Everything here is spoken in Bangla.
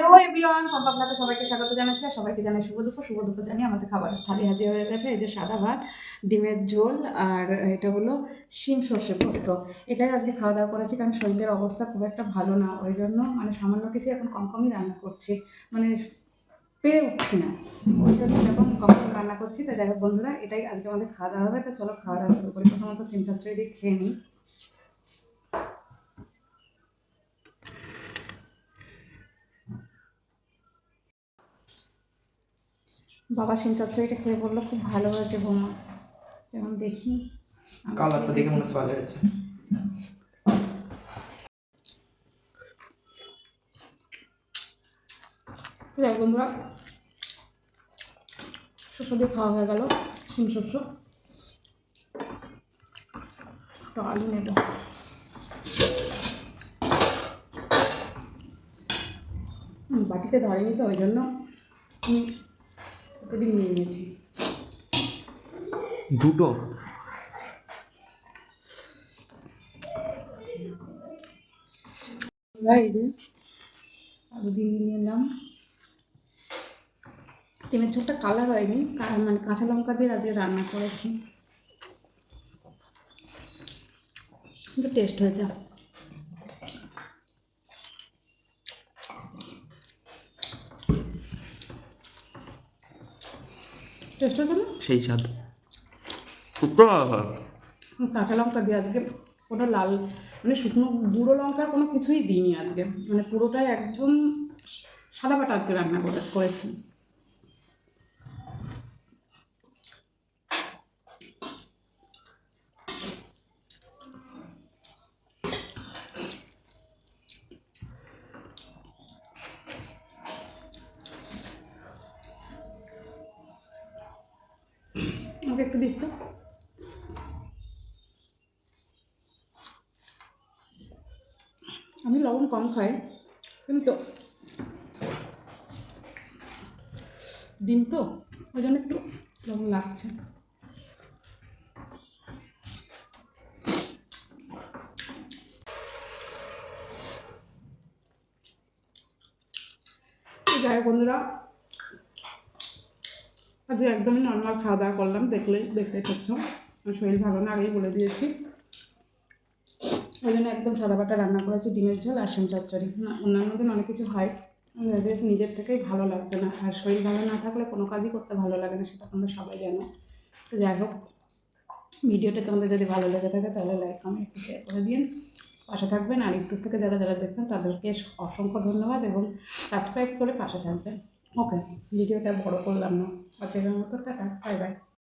হ্যালো এভরিওয়ান পম্পা আপনাকে সবাইকে স্বাগত জানাচ্ছি আর সবাইকে জানাই শুভ দুপুর শুভ দুপুর জানিয়ে আমাদের খাবারের থালি হাজির হয়ে গেছে। এই যে সাদা ভাত, ডিমের ঝোল আর এটা হলো শিম সর্ষে পোস্ত। এটাই আজকে খাওয়া দাওয়া করেছি কারণ শরীরের অবস্থা খুব একটা ভালো না, ওই জন্য মানে সামান্য কিছু এখন কম কমই রান্না করছি। মানে পেরে উঠছি না, ওই জন্য এখন কম কম রান্না করছি। তো যাই হোক বন্ধুরা, এটাই আজকে আমাদের খাওয়া দাওয়া হবে। তো চলো খাওয়া দাওয়া শুরু করি। প্রথমত সিম চচ্চড়ি দিয়ে খেয়ে নিই। বাবা সিম চচ্চড়িটা খেয়ে বলল খুব ভালো হয়েছে বোমা। এখন দেখি। কালারটা দেখে মনে হচ্ছে ভালো হয়েছে। যাই বন্ধুরা শস্য দিয়ে খাওয়া হয়ে গেল সিম শস্য। একটু আলু নেব। বাটিতে ধরেনি তো ওই জন্য একটু ডিম নিয়ে নিয়েছি। দুটো? এই যে আলু দিয়ে নিয়ে নিলাম। ডিমের ঝোলটা কালার হয়নি মানে কাঁচা লঙ্কা দিয়ে আজকে রান্না করেছি। কিন্তু টেস্ট হয়েছে। টেস্ট হয়েছে না সেই স্বাদ। কাঁচা লঙ্কা দিয়ে আজকে কোনো লাল মানে শুকনো গুঁড়ো লঙ্কার কোনো কিছুই দিইনি আজকে। মানে পুরোটাই একদম সাদা বাটা আজকে রান্না করে করেছি। আমাকে একটু দিস তো। আমি লবণ কম খাই। কিন্তু ডিম তো, ওই জন্য একটু লবণ লাগছে। যাই বন্ধুরা আজকে একদমই নর্মাল খাওয়া দাওয়া করলাম, দেখলেই দেখতে পাচ্ছ। শরীর ভালো না, আগেই বলে দিয়েছি। ওই জন্য একদম সাদা বাটা রান্না করেছি, ডিমের ঝোল আর শিম চচ্চড়ি। অন্যান্য দিন অনেক কিছু হয়। যে নিজের থেকেই ভালো লাগছে না। আর শরীর ভালো না থাকলে কোনো কাজই করতে ভালো লাগে না, সেটা তোমরা সবাই জানো। তো যাই হোক, ভিডিওটা তোমাদের যদি ভালো লেগে থাকে তাহলে লাইক কমেন্ট একটু শেয়ার করে দিন। পাশে থাকবেন আর ইউটিউব থেকে যারা যারা দেখছেন, তাদেরকে অসংখ্য ধন্যবাদ এবং সাবস্ক্রাইব করে পাশে থাকবেন। ওকে ভিডিওটা বড় করলাম না। আজকের মতো টাটা বাই বাই